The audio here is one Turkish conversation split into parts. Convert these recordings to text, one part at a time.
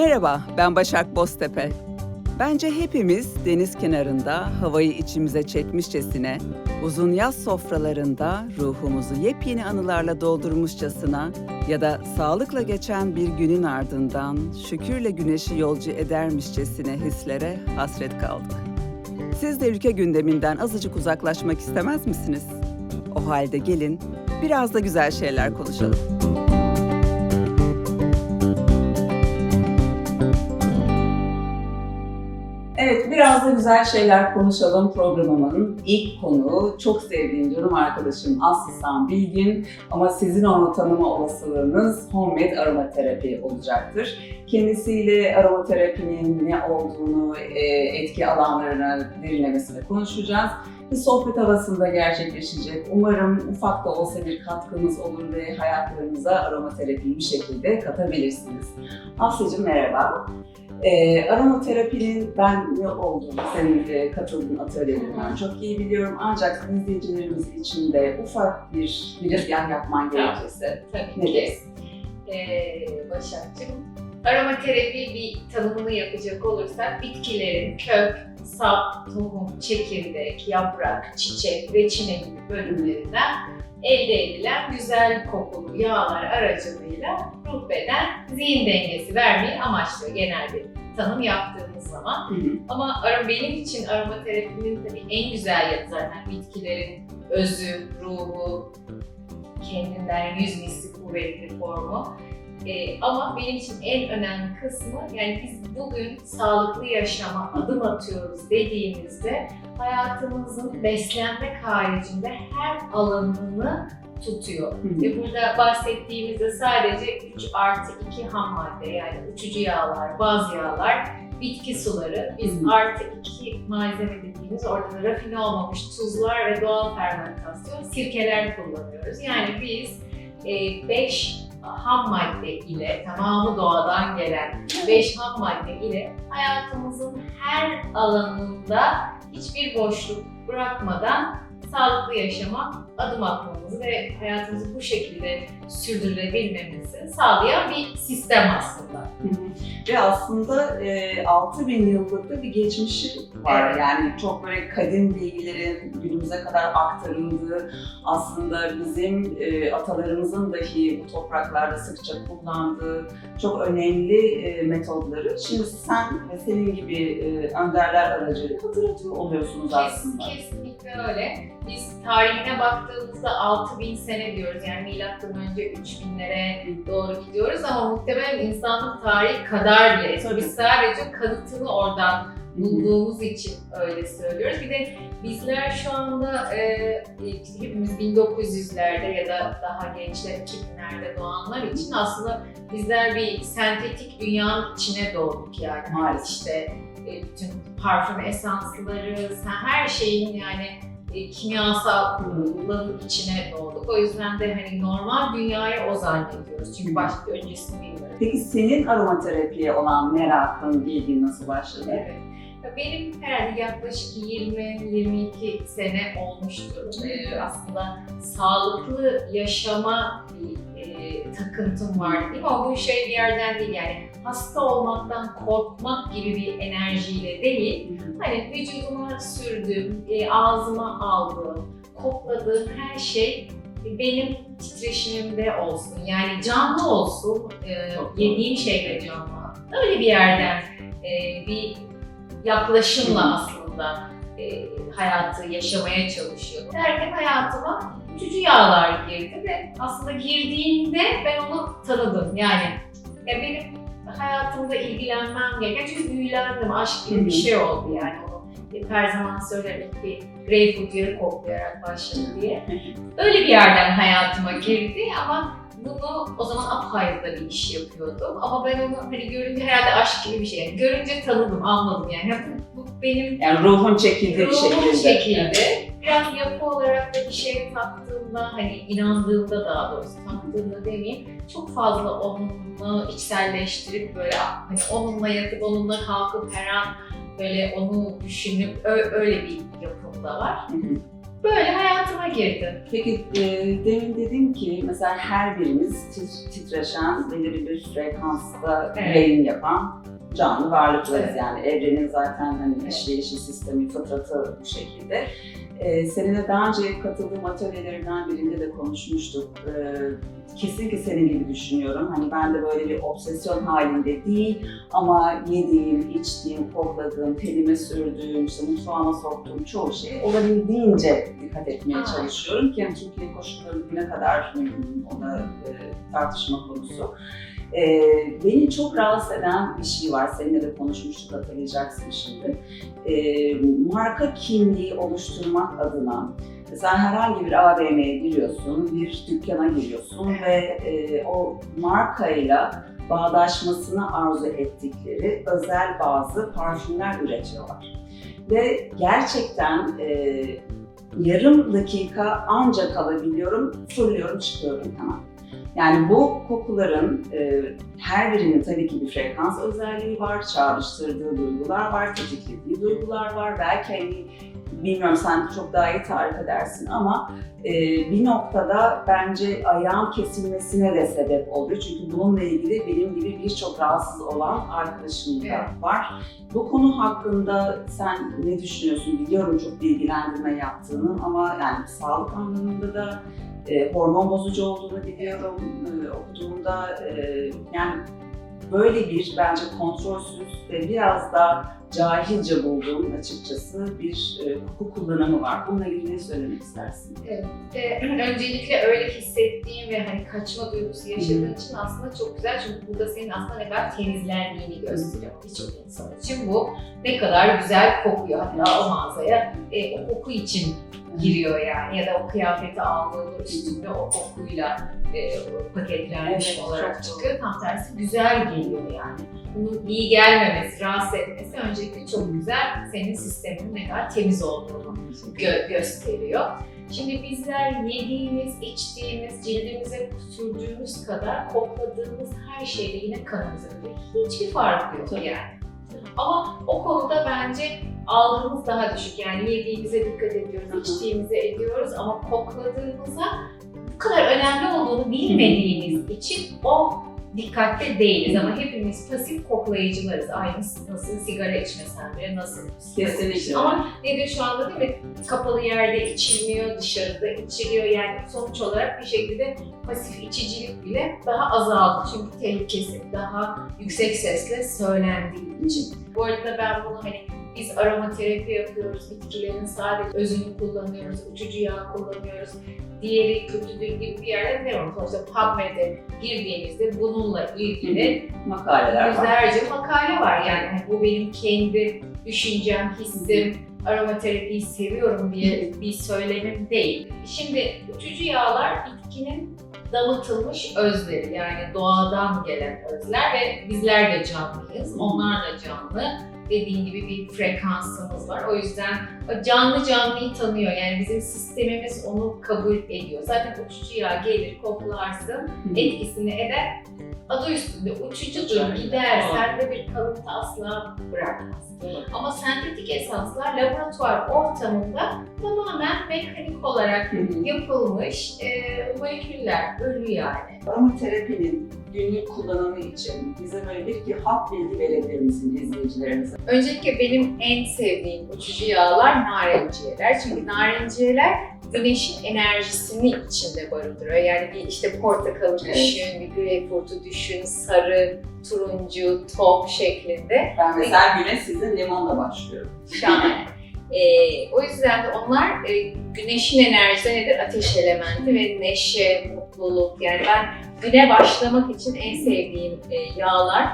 Merhaba, ben Başak Boztepe. Bence hepimiz deniz kenarında havayı içimize çekmişçesine, uzun yaz sofralarında ruhumuzu yepyeni anılarla doldurmuşçasına ya da sağlıkla geçen bir günün ardından şükürle güneşi yolcu edermişçesine hislere hasret kaldık. Siz de ülke gündeminden azıcık uzaklaşmak istemez misiniz? O halde gelin biraz da güzel şeyler konuşalım. Evet, biraz da güzel şeyler konuşalım programımın ilk konuğu. Çok sevdiğim canım arkadaşım Aslı Bilgin ama sizin onu tanıma olasılığınız homemade aromaterapi olacaktır. Kendisiyle aromaterapinin ne olduğunu, e, etki alanlarını derinlemesine konuşacağız. Bir sohbet havasında gerçekleşecek. Umarım ufak da olsa bir katkınız olur ve hayatlarınıza aromaterapiyi bir şekilde katabilirsiniz. Aslı'cığım merhaba. E, aromaterapinin ben ne olduğunu, senin e, katıldığın atölyelerinden çok iyi biliyorum. Ancak izleyicilerimiz için de ufak bir girizgah yapman gerekirse Tabii ne ki. dersin? Ee, Başakcığım, aromaterapi bir tanımını yapacak olursak bitkilerin kök, sap, tohum, çekirdek, yaprak, çiçek, reçine gibi bölümlerinden elde edilen güzel kokulu yağlar aracılığıyla ruh beden zihin dengesi vermeyi amaçlıyor genel bir tanım yaptığımız zaman. Hı hı. Ama benim için aromaterapinin tabii en güzel yanı zaten bitkilerin özü, ruhu, kendinden yüz misli kuvvetli formu. Ee, ama benim için en önemli kısmı yani biz bugün sağlıklı yaşama adım atıyoruz dediğimizde hayatımızın beslenmek haricinde her alanını tutuyor. Hı. Ve burada bahsettiğimizde sadece 3 artı 2 ham madde yani uçucu yağlar, baz yağlar, bitki suları, biz Hı. artı 2 malzeme dediğimiz orada da rafine olmamış tuzlar ve doğal fermentasyon sirkeler kullanıyoruz. Yani biz 5 ham madde ile tamamı doğadan gelen 5 ham madde ile hayatımızın her alanında hiçbir boşluk bırakmadan sağlıklı yaşama adım atmamızı ve hayatımızı bu şekilde sürdürebilmemizi sağlayan bir sistem aslında. Hı hı. Ve aslında e, 6000 yıllık da bir geçmişi var. Evet. Yani çok böyle kadim bilgilerin günümüze kadar aktarıldığı, aslında bizim e, atalarımızın dahi bu topraklarda sıkça kullandığı çok önemli e, metodları şimdi sen ve senin gibi e, önderler aracılığıyla hatırlatıyor oluyorsunuz aslında. Kes, kesinlikle öyle. Biz tarihine baktığımızda 6000 sene diyoruz. Yani milattan önce 3000'lere doğru gidiyoruz ama muhtemelen insanlık tarihi kadar bile. Biz sadece kanıtını oradan bulduğumuz için öyle söylüyoruz. Bir de bizler şu anda e, hepimiz 1900'lerde ya da daha gençler 2000'lerde doğanlar için aslında bizler bir sentetik dünyanın içine doğduk yani. Maalesef. İşte e, bütün parfüm esansları, her şeyin yani e, kimyasalların içine doğduk. O yüzden de hani normal dünyayı o zannediyoruz. Çünkü başka öncesini bilmiyoruz. Peki senin aromaterapiye olan merakın, ilgin nasıl başladı? Evet. Benim herhalde yaklaşık 20-22 sene olmuştur. Ee, aslında sağlıklı yaşama e, takıntım var değil mi? Ama bu şey bir yerden değil yani hasta olmaktan korkmak gibi bir enerjiyle değil. Hani vücuduma sürdüğüm, e, ağzıma aldığım, kokladığım her şey benim titreşimimde olsun. Yani canlı olsun, e, yediğim şeyle canlı. Öyle bir yerden e, bir yaklaşımla aslında e, hayatı yaşamaya çalışıyorum. Derken hayatıma uçucu yağlar girdi ve aslında girdiğinde ben onu tanıdım. Yani ya benim hayatımda ilgilenmem gereken çünkü büyülendim, aşk gibi bir şey oldu yani onu. Her zaman söylerim ki greyfurt yağı koklayarak başladı diye. Öyle bir yerden hayatıma girdi ama bunu o zaman apayrı da bir iş yapıyordum. Ama ben onu hani görünce herhalde aşk gibi bir şey. Yani görünce tanıdım, anladım yani. Bu, benim Yani ruhun çekildi bir ruhum şekilde. çekildi. Biraz yapı olarak da bir şeye taktığımda, hani inandığımda daha doğrusu taktığımda demeyeyim, çok fazla onunla içselleştirip böyle hani onunla yatıp onunla kalkıp her an böyle onu düşünüp öyle bir yapım da var. Hı hı. Böyle hayatıma girdi. Peki e, demin dedin ki mesela her birimiz tit- titreşen belirli bir frekansta Evet. yayın yapan canlı varlıklarız Evet. yani evrenin zaten hani Evet. işleyişi, sistemi, fıtratı bu şekilde. Ee, seninle daha önce katıldığım atölyelerinden birinde de konuşmuştuk. Ee, kesinlikle senin gibi düşünüyorum. Hani ben de böyle bir obsesyon halinde değil ama yediğim, içtiğim, kokladığım, telime sürdüğüm, işte mutfağıma soktuğum çoğu şey olabildiğince dikkat etmeye çalışıyorum ki yani Türkiye koşulları ne kadar mümkün ona e, tartışma konusu. Ee, beni çok rahatsız eden bir şey var. Seninle de konuşmuştuk hatırlayacaksın şimdi. Ee, marka kimliği oluşturmak adına mesela herhangi bir AVM'ye giriyorsun, bir dükkana giriyorsun ve e, o markayla bağdaşmasını arzu ettikleri özel bazı parfümler üretiyorlar. Ve gerçekten e, yarım dakika ancak kalabiliyorum, fırlıyorum, çıkıyorum hemen. Yani bu kokuların e, her birinin tabii ki bir frekans özelliği var, çağrıştırdığı duygular var, tetiklediği duygular var. Belki hani bilmiyorum sen çok daha iyi tarif edersin ama e, bir noktada bence ayağın kesilmesine de sebep oluyor. Çünkü bununla ilgili benim gibi birçok rahatsız olan arkadaşım da Evet. var. Bu konu hakkında sen ne düşünüyorsun? Biliyorum çok bilgilendirme yaptığını ama yani sağlık anlamında da e, hormon bozucu olduğunu biliyorum. E, okuduğumda e, yani böyle bir bence kontrolsüz ve biraz da cahilce bulduğum açıkçası bir e, koku kullanımı var. Bununla ilgili ne söylemek istersin? Ee, öncelikle öyle hissettiğim ve hani kaçma duygusu yaşadığın için aslında çok güzel. Çünkü burada senin aslında ne kadar temizlendiğini gösteriyor birçok insan için. Bu ne kadar güzel kokuyor. Hatta o mağazaya e, o koku için giriyor yani. Ya da o kıyafeti aldığında üstünde o kokuyla e, paketlenmiş Evet, olarak çıkıyor. Tam tersi güzel geliyor yani. Bunun iyi gelmemesi, rahatsız etmesi öncelikle çok güzel. Senin sisteminin ne kadar temiz olduğunu gö- gösteriyor. Şimdi bizler yediğimiz, içtiğimiz, cildimize sürdüğümüz kadar kokladığımız her şeyde yine gidiyor. Hiçbir farkı yok yani. Ama o konuda bence algımız daha düşük. Yani yediğimize dikkat ediyoruz, Hı hı. içtiğimize ediyoruz ama kokladığımıza bu kadar önemli olduğunu bilmediğimiz için o dikkatte değiliz. Ama hepimiz pasif koklayıcılarız. Aynı nasıl sigara içmesen bile nasıl Kesinlikle. ama nedir şu anda değil mi? Kapalı yerde içilmiyor, dışarıda içiliyor. Yani sonuç olarak bir şekilde pasif içicilik bile daha azaldı. Çünkü tehlikesi daha yüksek sesle söylendiği için. Bu arada ben bunu hani biz aromaterapi yapıyoruz, bitkilerin sadece özünü kullanıyoruz, uçucu yağ kullanıyoruz. Diğeri kötüdür gibi bir yerde ne var? Sonuçta PubMed'e girdiğimizde bununla ilgili makaleler var. yüzlerce makale var yani Hani bu benim kendi düşüncem, hissim, aromaterapiyi seviyorum diye bir söylemim değil. Şimdi uçucu yağlar bitkinin damıtılmış özleri yani doğadan gelen özler ve bizler de canlıyız, onlar da canlı. Dediğin gibi bir frekansımız var. O yüzden canlı canlıyı tanıyor. Yani bizim sistemimiz onu kabul ediyor. Zaten uçucu yağ gelir, koklarsın, etkisini eder. Adı üstünde uçucudur, gider, sende bir kalıntı asla bırakmaz. Ama sentetik esanslar laboratuvar ortamında tamamen mekanik olarak yapılmış e, moleküller, ölü yani. Aromaterapinin günlük kullanımı için bize böyle bir iki hap bilgi verebilir misin izleyicilerimize? Öncelikle benim en sevdiğim uçucu yağlar narenciyeler. Çünkü narenciyeler güneşin enerjisini içinde barındırıyor. Yani bir işte portakalı Evet. düşün, bir greyfurtu düşün, sarı, turuncu, top şeklinde. Ben mesela güne sizin limonla başlıyorum. Şahane. Ee, o yüzden de onlar e, güneşin enerjisi nedir? Ateş elementi ve neşe, mutluluk. Yani ben güne başlamak için en sevdiğim e, yağlar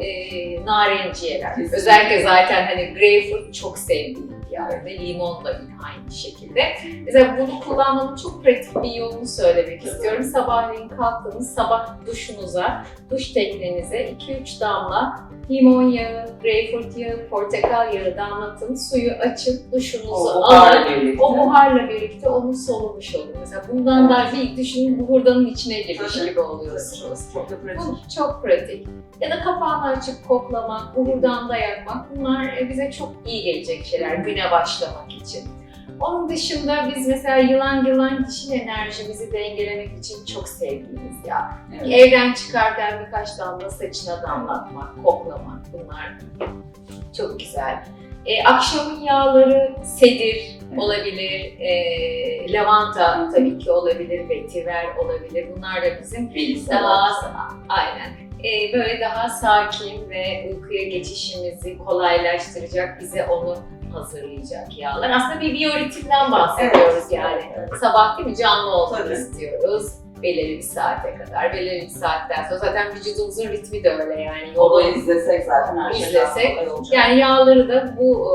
e, narenciyeler. Özellikle zaten hani greyfurt çok sevdiğim bir ve limon da yine aynı şekilde. Mesela bunu kullanmanın çok pratik bir yolunu söylemek istiyorum. Sabahleyin kalktığınız sabah duşunuza, duş teknenize 2-3 damla limon yağı, greyfurt yağı, portakal yağı damlatın, suyu açıp duşunuzu O alın. birlikte. O buharla birlikte onu solumuş olun. Mesela bundan da bir düşünün bu hurdanın içine girmiş gibi oluyorsunuz. Çok da pratik. Bu çok pratik. Ya da kapağını açıp koklamak, bu hurdan da yakmak bunlar e, bize çok iyi gelecek şeyler güne başlamak için. Onun dışında biz mesela yılan yılan dişil enerjimizi dengelemek için çok sevdiğimiz yağ. Evet. Evden çıkarken birkaç damla saçına damlatmak, koklamak bunlar çok güzel. E, akşamın yağları sedir olabilir, e, lavanta tabii ki olabilir, vetiver olabilir. Bunlar da bizim daha aynen e, böyle daha sakin ve uykuya geçişimizi kolaylaştıracak, bize onu hazırlayacak yağlar. Aslında bir biyoritimden bahsediyoruz yani. Evet. Sabah değil mi canlı Tabii. istiyoruz. Belirli bir saate kadar, belirli bir saatten sonra zaten vücudumuzun ritmi de öyle yani. Yoğun izlesek zaten her şey İzlesek, yani yağları da bu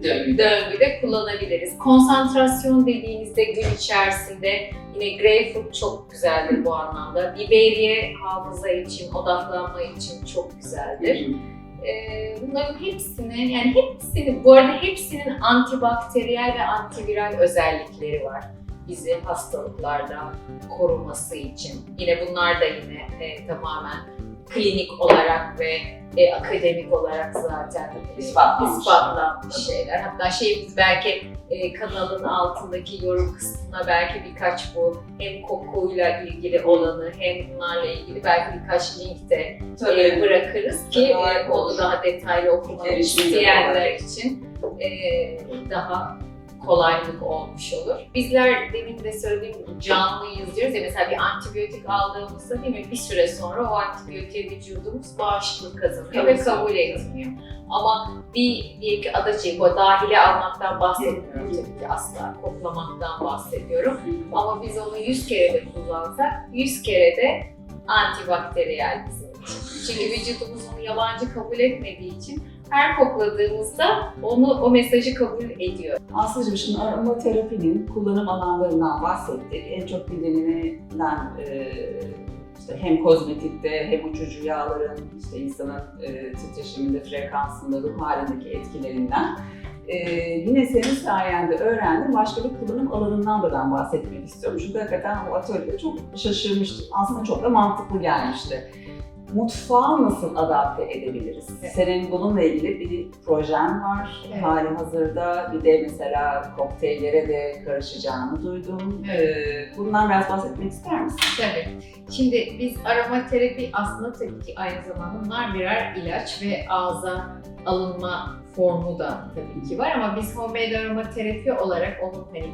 e, Döngüde. döngüde kullanabiliriz. Konsantrasyon dediğimizde gün içerisinde yine greyfurt çok güzeldir bu anlamda. Biberiye hafıza için, odaklanma için çok güzeldir. E, bunların hepsini, yani hepsini, bu arada hepsinin antibakteriyel ve antiviral özellikleri var. Bizi hastalıklardan koruması için. Yine bunlar da yine e, tamamen klinik olarak ve e, akademik olarak zaten İspatlanmış. ispatlanmış şeyler. Hatta şey biz belki e, kanalın altındaki yorum kısmına belki birkaç bu hem kokuyla ilgili olanı hem bunlarla ilgili belki birkaç link de e, bırakırız ki e, onu daha detaylı okumak isteyenler için e, daha kolaylık olmuş olur. Bizler demin de söylediğim gibi canlıyız diyoruz ya mesela bir antibiyotik aldığımızda değil mi bir süre sonra o antibiyotiğe vücudumuz bağışıklık kazanıyor ve kabul etmiyor. Ama bir diyelim ki adaçayı bu dahile almaktan bahsetmiyorum tabii ki asla koklamaktan bahsediyorum. Ama biz onu 100 kere de kullansak 100 kere de antibakteriyel bizim için. Çünkü vücudumuz onu yabancı kabul etmediği için her kokladığımızda onu o mesajı kabul ediyor. Aslıcığım şimdi aromaterapinin kullanım alanlarından bahsettik. En çok bilinilen e, işte hem kozmetikte hem uçucu yağların işte insanın e, titreşiminde, frekansında, ruh halindeki etkilerinden. E, yine senin sayende öğrendim. Başka bir kullanım alanından da ben bahsetmek istiyorum. Çünkü hakikaten o atölyede çok şaşırmıştım. Aslında çok da mantıklı gelmişti. Mutfağı nasıl adapte edebiliriz? Evet. Senin bununla ilgili bir projen var Evet. hali hazırda. Bir de mesela kokteyllere de karışacağını duydum. Evet. Ee, bundan biraz bahsetmek ister misin? Tabii. Şimdi biz aromaterapi aslında tabii ki aynı zamanda bunlar birer ilaç ve ağza alınma formu da tabii ki var ama biz homemade aromaterapi olarak onun hani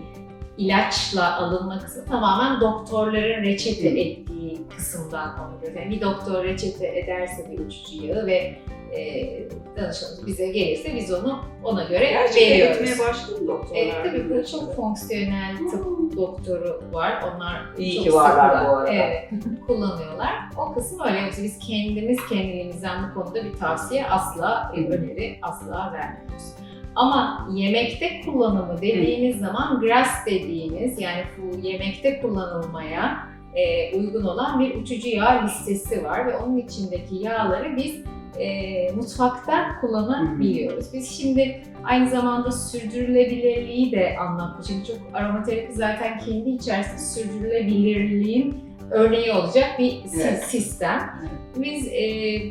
ilaçla alınma kısmı tamamen doktorların reçete ettiği kısımdan alıyoruz. Yani bir doktor reçete ederse bir uçucu yağı ve e, danışanımız bize gelirse biz onu ona göre veriyoruz. etmeye başladı doktorlar. E, tabii bu çok fonksiyonel tıp doktoru var. Onlar İyi çok ki varlar sıkı- bu arada. Evet, kullanıyorlar. O kısım öyle. Yoksa biz kendimiz kendiliğimizden bu konuda bir tavsiye asla, e, öneri asla vermiyoruz. Ama yemekte kullanımı dediğimiz zaman grass dediğimiz yani bu yemekte kullanılmaya e, uygun olan bir uçucu yağ listesi var ve onun içindeki yağları biz e, mutfakta kullanabiliyoruz. Biz şimdi aynı zamanda sürdürülebilirliği de. Çünkü çok aromaterapi zaten kendi içerisinde sürdürülebilirliğin örneği olacak bir Evet. sistem. Evet. Biz e,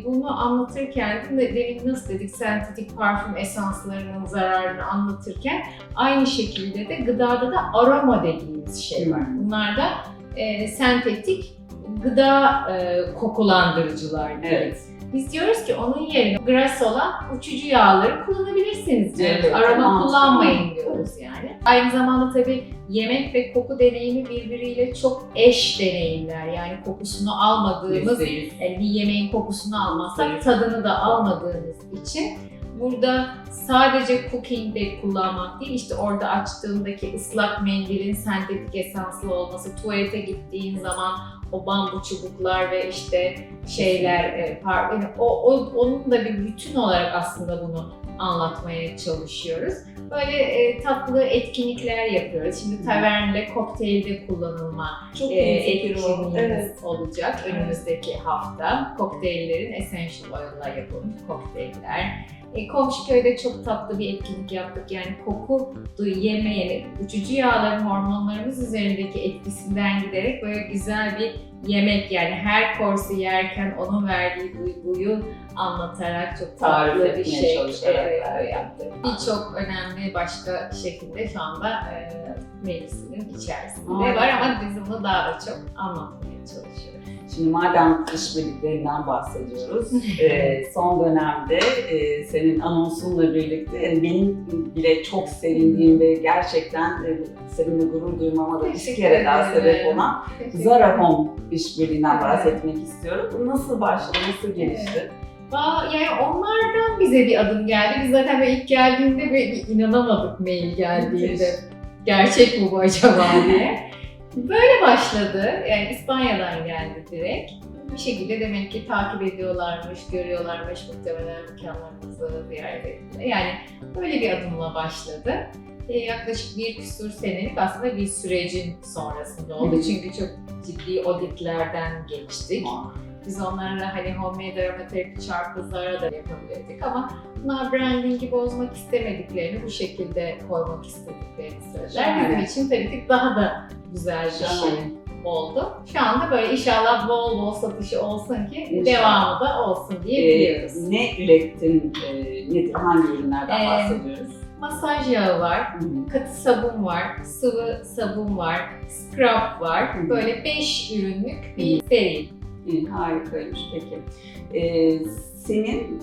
bunu anlatırken de demin nasıl dedik sentetik parfüm esanslarının zararını anlatırken aynı şekilde de gıdada da aroma dediğimiz şey var. Bunlar da e, sentetik gıda e, kokulandırıcılar. Evet. Biz diyoruz ki onun yerine grass olan uçucu yağları kullanabilirsiniz diyoruz. Evet, Aroma mantıklı. kullanmayın diyoruz yani. Aynı zamanda tabii yemek ve koku deneyimi birbiriyle çok eş deneyimler. Yani kokusunu almadığımız, yani bir yemeğin kokusunu almazsak tadını da almadığımız için burada sadece cooking'de kullanmak değil, işte orada açtığındaki ıslak mendilin sentetik esanslı olması, tuvalete gittiğin zaman o bambu çubuklar ve işte şeyler, e, yani o, o, onun da bir bütün olarak aslında bunu anlatmaya çalışıyoruz. Böyle e, tatlı etkinlikler yapıyoruz. Şimdi tavernle, kokteylde kullanılma Çok e, etkinliğimiz Evet. olacak önümüzdeki hafta. Kokteyllerin essential oil'la yapılmış kokteyller. E, komşu köyde çok tatlı bir etkinlik yaptık. Yani koku duyamayan uçucu yağların hormonlarımız üzerindeki etkisinden giderek böyle güzel bir yemek yani her korsu yerken onun verdiği duyguyu anlatarak çok Tarif tatlı bir etmeye şey evet, yaptık. Birçok önemli başka şekilde şu anda e, meclisinin içerisinde Aa. var ama biz bunu daha da çok anlatmaya çalışıyoruz. Şimdi madem işbirliklerinden bahsediyoruz, e, son dönemde e, senin anonsunla birlikte yani benim bile çok sevindiğim ve gerçekten e, seninle gurur duymama da bir kere daha sebep olan Zara Home işbirliğinden Evet. bahsetmek istiyorum. Nasıl başladı, nasıl gelişti? Aa, yani onlardan bize bir adım geldi. Biz zaten böyle ilk geldiğinde böyle inanamadık mail geldiğinde. Gerçek mi bu acaba diye. Böyle başladı. Yani İspanya'dan geldi direkt. Bir şekilde demek ki takip ediyorlarmış, görüyorlarmış muhtemelen dükkanlarımızı ziyaret ettiler. Yani böyle bir adımla başladı. Ee, yaklaşık bir küsur senelik aslında bir sürecin sonrasında oldu. Çünkü çok ciddi auditlerden geçtik. Biz onlarla hani homemade aromaterapi çarpızlara da yapabilirdik ama bunlar brandingi bozmak istemediklerini bu şekilde koymak istediklerini söylediler. Bizim için tabii ki daha da güzel bir şey oldu. Şu anda böyle inşallah bol bol satışı olsun ki İnşallah. devamı da olsun diye e, biliyoruz. ne ürettin, e, nedir, hangi ürünlerden Ee, bahsediyoruz? Masaj yağı var, Hı hı. katı sabun var, sıvı sabun var, scrub var. Hı. Böyle 5 ürünlük bir seri. İyi, harikaymış peki. Ee, senin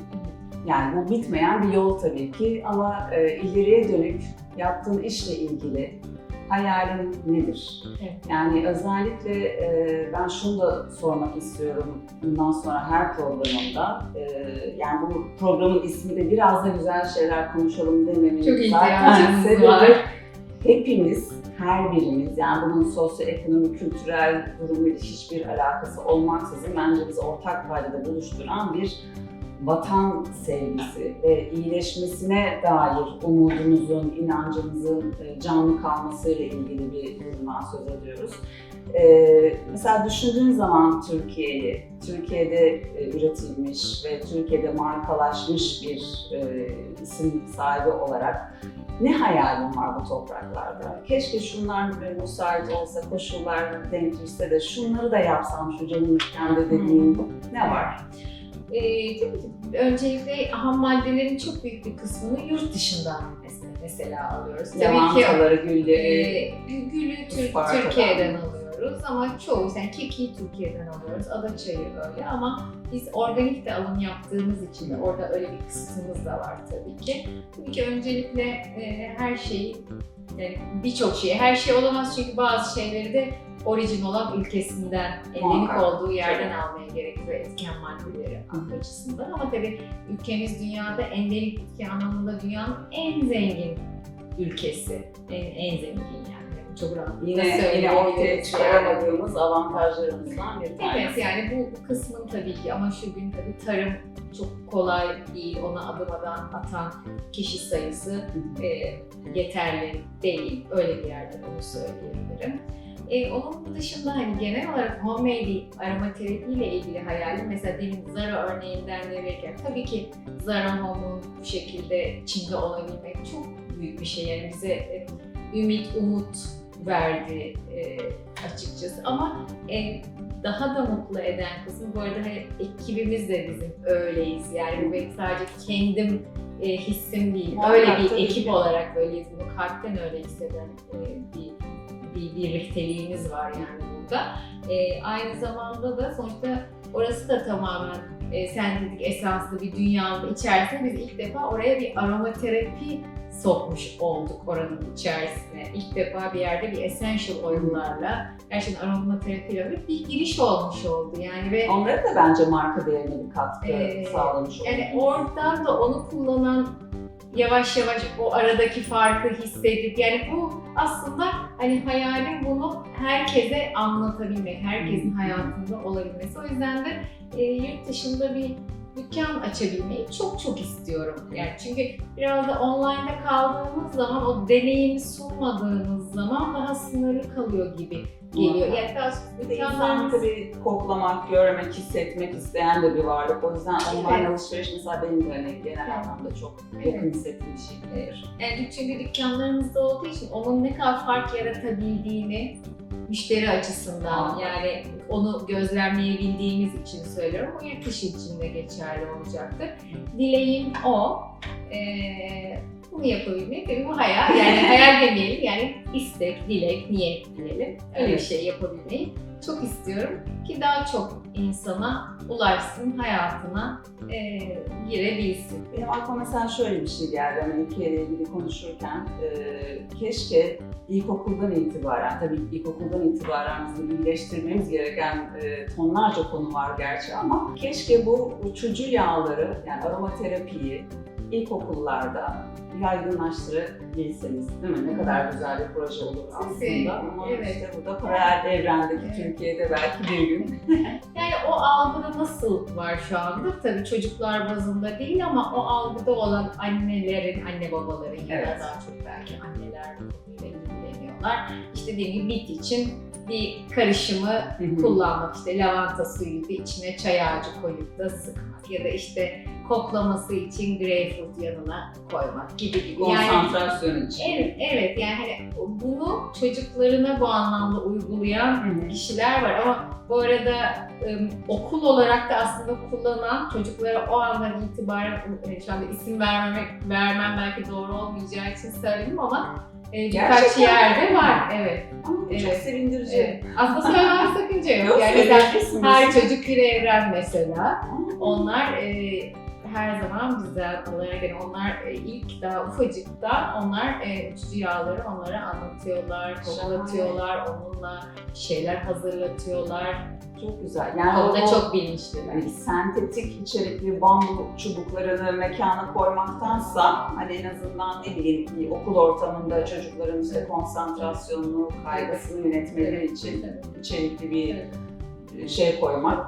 yani bu bitmeyen bir yol tabii ki ama e, ileriye dönük yaptığın işle ilgili hayalin nedir? Evet. Yani özellikle e, ben şunu da sormak istiyorum bundan sonra her programımda. E, yani bu programın ismi de biraz da güzel şeyler konuşalım dememin Çok zaten ihtiyacımız sebebi var. hepimiz, her birimiz yani bunun sosyoekonomik, kültürel durumuyla hiçbir alakası olmaksızın bence bizi ortak paydada buluşturan bir vatan sevgisi ve iyileşmesine dair umudumuzun, inancımızın e, canlı kalmasıyla ilgili bir durumdan söz ediyoruz. Ee, mesela düşündüğün zaman Türkiye'yi, Türkiye'de e, üretilmiş ve Türkiye'de markalaşmış bir e, isim sahibi olarak ne hayalin var bu topraklarda? Keşke şunlar e, müsait olsa, koşullar denk düşse de şunları da yapsam şu canım kendi dediğin ne var? Ee, tabii ki öncelikle ham maddelerin çok büyük bir kısmını yurt dışından mesela, mesela alıyoruz. Tabii ki Lavantaları, gülleri, e, gülü Tür-. Türkiye'den alıyoruz ama çoğu, yani kekiği Türkiye'den alıyoruz, adaçayı öyle ama biz organik de alım yaptığımız için de orada öyle bir kısıtımız da var tabii ki. Tabii ki öncelikle e, her şeyi, yani birçok şeyi, her şey olamaz çünkü bazı şeyleri de orijin olan ülkesinden, endemik olduğu yerden almaya gerekiyor etken maddeleri açısından. Ama tabii ülkemiz dünyada endemik bitki anlamında dünyanın en zengin ülkesi. En, en zengin yani. Çok rahat. yine, yine ortaya çıkaramadığımız avantajlarımızdan bir tanesi. Evet yani bu, kısmın tabii ki ama şu gün tabii tarım çok kolay değil. Ona adım adım atan kişi sayısı e, yeterli değil. Öyle bir yerde onu söyleyebilirim. E, onun dışında hani genel olarak homemade aromaterapi ile ilgili hayalim mesela demin Zara örneğinden de verirken tabii ki Zara Home'un bu şekilde içinde olabilmek çok büyük bir şey. Yani bize e, ümit, umut verdi e, açıkçası ama e, daha da mutlu eden kısmı bu arada hani ekibimiz de bizim öyleyiz. Yani bu benim sadece kendim e, hissim değil. Muhakkak, öyle bir ekip ki. olarak böyleyiz. Bunu kalpten öyle hisseden e, bir, bir birlikteliğimiz var yani burada. E, aynı zamanda da sonuçta orası da tamamen e, sentetik esanslı bir dünyanın içerisinde biz ilk defa oraya bir aromaterapi sokmuş olduk oranın içerisine. İlk defa bir yerde bir essential oil'larla gerçekten aromaterapiyle bir giriş olmuş oldu yani ve Onların da bence marka değerine bir katkı Ee, sağlamış oldu. yani oradan da onu kullanan yavaş yavaş o aradaki farkı hissedip yani bu aslında hani hayalim bunu herkese anlatabilmek, herkesin hayatında olabilmesi. O yüzden de e, yurt dışında bir dükkan açabilmeyi çok çok istiyorum. Yani çünkü biraz da online'da kaldığımız zaman o deneyimi sunmadığımız zaman daha sınırlı kalıyor gibi geliyor. Muhakkak. Yani biraz Bir de insan tabii koklamak, görmek, hissetmek isteyen de bir varlık. O yüzden online Evet. alışveriş mesela benim de hani genel Evet. anlamda çok Evet. yakın hissettiğim bir şey değildir. Yani çünkü dükkanlarımızda olduğu için onun ne kadar fark yaratabildiğini müşteri açısından yani onu gözlemleyebildiğimiz için söylüyorum. Bu yurt dışı için de geçerli olacaktır. Dileğim o. Ee, bunu yapabilmek tabii bu hayal. Yani hayal demeyelim yani istek, dilek, niyet diyelim. Öyle bir Evet. şey yapabilmeyi çok istiyorum ki daha çok insana ulaşsın, hayatına e, girebilsin. Benim aklıma mesela şöyle bir şey geldi hani ülkeyle ilgili konuşurken. e, keşke ilkokuldan itibaren, tabii ilkokuldan itibaren bizim iyileştirmemiz gereken e, tonlarca konu var gerçi ama keşke bu uçucu yağları yani aromaterapiyi ilkokullarda yaygınlaştırabilseniz değil mi? Ne kadar güzel bir proje olur aslında ama evet. işte bu da paralel evrendeki Evet. Türkiye'de belki bir gün Yani o algıda nasıl var şu anda? Tabii çocuklar bazında değil ama o algıda olan annelerin, anne babaların ya da Evet. daha çok belki anneler bu ilgileniyorlar. İşte dediğim gibi bit için bir karışımı kullanmak işte lavanta suyuydu içine çay ağacı koyup da sıkmak ya da işte koklaması için greyfurt yanına koymak gibi gibi. Yani konsantrasyon için. evet, evet yani hani bunu çocuklarına bu anlamda uygulayan Hı hı. kişiler var ama bu arada ım, okul olarak da aslında kullanan çocuklara o andan itibaren e, şu anda isim vermemek vermem belki doğru olmayacağı için söyledim ama e, birkaç Gerçekten yerde var. Evet. Ama bu çok Evet. sevindirici. evet. Aslında söylemem sakınca yok. Yok, Yani mesela her çocuk bir evren mesela. Onlar e, her zaman bizden alarak yani onlar e, ilk daha ufacıkta onlar e, uçucu yağları onlara anlatıyorlar, koklatıyorlar, onunla şeyler hazırlatıyorlar. Çok güzel. Yani Onda o, çok bilinçliler. hani sentetik içerikli bambu çubuklarını mekana koymaktansa hani en azından ne bileyim bir okul ortamında çocukların işte konsantrasyonunu, kaygısını yönetmeleri için içerikli bir Evet. Şey koymak,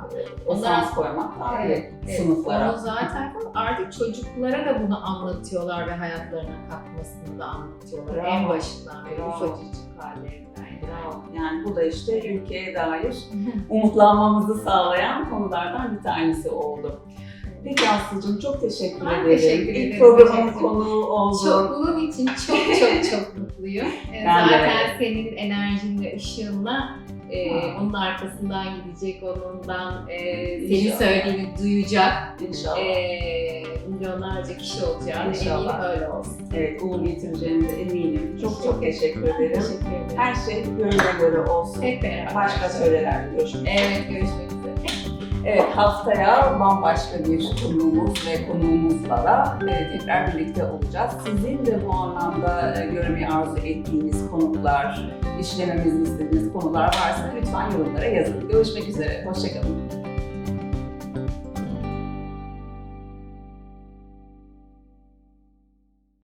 esans koymak daha Evet, evet. sınıflara. Onu zaten artık çocuklara da bunu anlatıyorlar ve hayatlarına katmasını da anlatıyorlar. Bravo. En başından beri ufacıcık hallerinden. Yani bu da işte ülkeye dair umutlanmamızı sağlayan konulardan bir tanesi oldu. Peki Aslı'cığım çok teşekkür Ben ederim. teşekkür ederim. İlk programın konuğu oldun. Çok bunun için çok çok çok mutluyum. Ee, Ben de Zaten öyle. senin enerjinle, ışığınla e, onun arkasından gidecek, onundan e, İnşallah. söylediğini duyacak İnşallah. e, milyonlarca kişi olacağını İnşallah. eminim öyle olsun. Evet, uğur getireceğine de eminim. Çok çok teşekkür ederim. Teşekkür ederim. Her şey gönlüne göre olsun. Hep beraber. Başka söylelerde görüşmek üzere. Evet, görüşmek üzere. Evet, haftaya bambaşka bir konuğumuz ve konuğumuzla da e, tekrar birlikte olacağız. Sizin de bu anlamda e, görmeyi arzu ettiğiniz konuklar, işlememizi istediğiniz konular varsa lütfen yorumlara yazın. Görüşmek üzere, hoşçakalın.